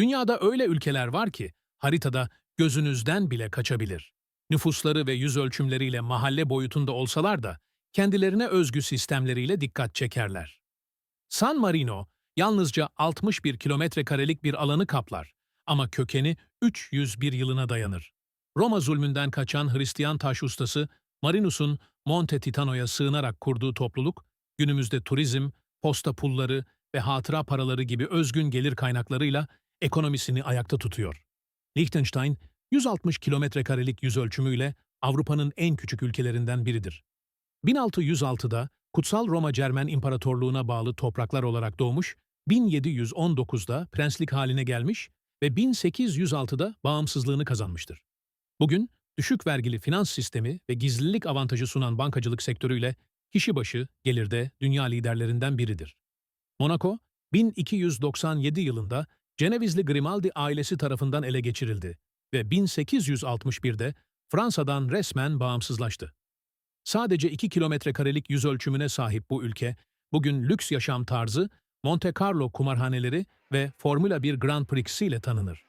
Dünyada öyle ülkeler var ki haritada gözünüzden bile kaçabilir. Nüfusları ve yüz ölçümleriyle mahalle boyutunda olsalar da kendilerine özgü sistemleriyle dikkat çekerler. San Marino yalnızca 61 kilometre karelik bir alanı kaplar ama kökeni 301 yılına dayanır. Roma zulmünden kaçan Hristiyan taş ustası Marinus'un Monte Titano'ya sığınarak kurduğu topluluk, günümüzde turizm, posta pulları ve hatıra paraları gibi özgün gelir kaynaklarıyla ekonomisini ayakta tutuyor. Liechtenstein, 160 kilometre karelik yüz ölçümüyle Avrupa'nın en küçük ülkelerinden biridir. 1606'da Kutsal Roma Cermen İmparatorluğu'na bağlı topraklar olarak doğmuş, 1719'da prenslik haline gelmiş ve 1806'da bağımsızlığını kazanmıştır. Bugün düşük vergili finans sistemi ve gizlilik avantajı sunan bankacılık sektörüyle kişi başı gelirde dünya liderlerinden biridir. Monaco, 1297 yılında Cenevizli Grimaldi ailesi tarafından ele geçirildi ve 1861'de Fransa'dan resmen bağımsızlaştı. Sadece 2 kilometre karelik yüz ölçümüne sahip bu ülke, bugün lüks yaşam tarzı, Monte Carlo kumarhaneleri ve Formula 1 Grand Prix'si ile tanınır.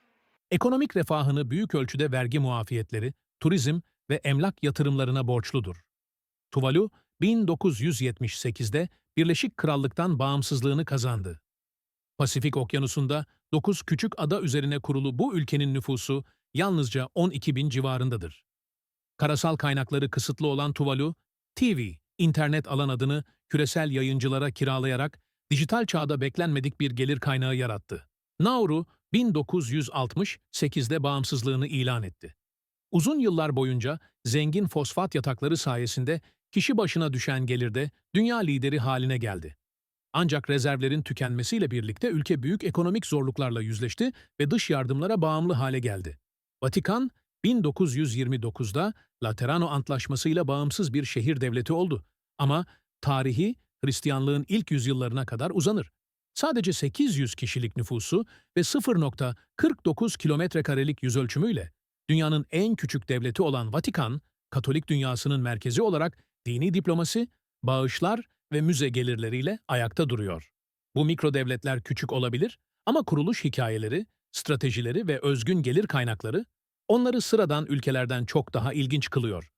Ekonomik refahını büyük ölçüde vergi muafiyetleri, turizm ve emlak yatırımlarına borçludur. Tuvalu, 1978'de Birleşik Krallık'tan bağımsızlığını kazandı. Pasifik Okyanusu'nda 9 küçük ada üzerine kurulu bu ülkenin nüfusu yalnızca 12 bin civarındadır. Karasal kaynakları kısıtlı olan Tuvalu, TV, internet alan adını küresel yayıncılara kiralayarak dijital çağda beklenmedik bir gelir kaynağı yarattı. Nauru, 1968'de bağımsızlığını ilan etti. Uzun yıllar boyunca zengin fosfat yatakları sayesinde kişi başına düşen gelirde dünya lideri haline geldi. Ancak rezervlerin tükenmesiyle birlikte ülke büyük ekonomik zorluklarla yüzleşti ve dış yardımlara bağımlı hale geldi. Vatikan, 1929'da Laterano Antlaşması'yla bağımsız bir şehir devleti oldu. Ama tarihi Hristiyanlığın ilk yüzyıllarına kadar uzanır. Sadece 800 kişilik nüfusu ve 0.49 kilometre karelik yüzölçümüyle dünyanın en küçük devleti olan Vatikan, Katolik dünyasının merkezi olarak dini diplomasi, bağışlar ve müze gelirleriyle ayakta duruyor. Bu mikro devletler küçük olabilir ama kuruluş hikayeleri, stratejileri ve özgün gelir kaynakları onları sıradan ülkelerden çok daha ilginç kılıyor.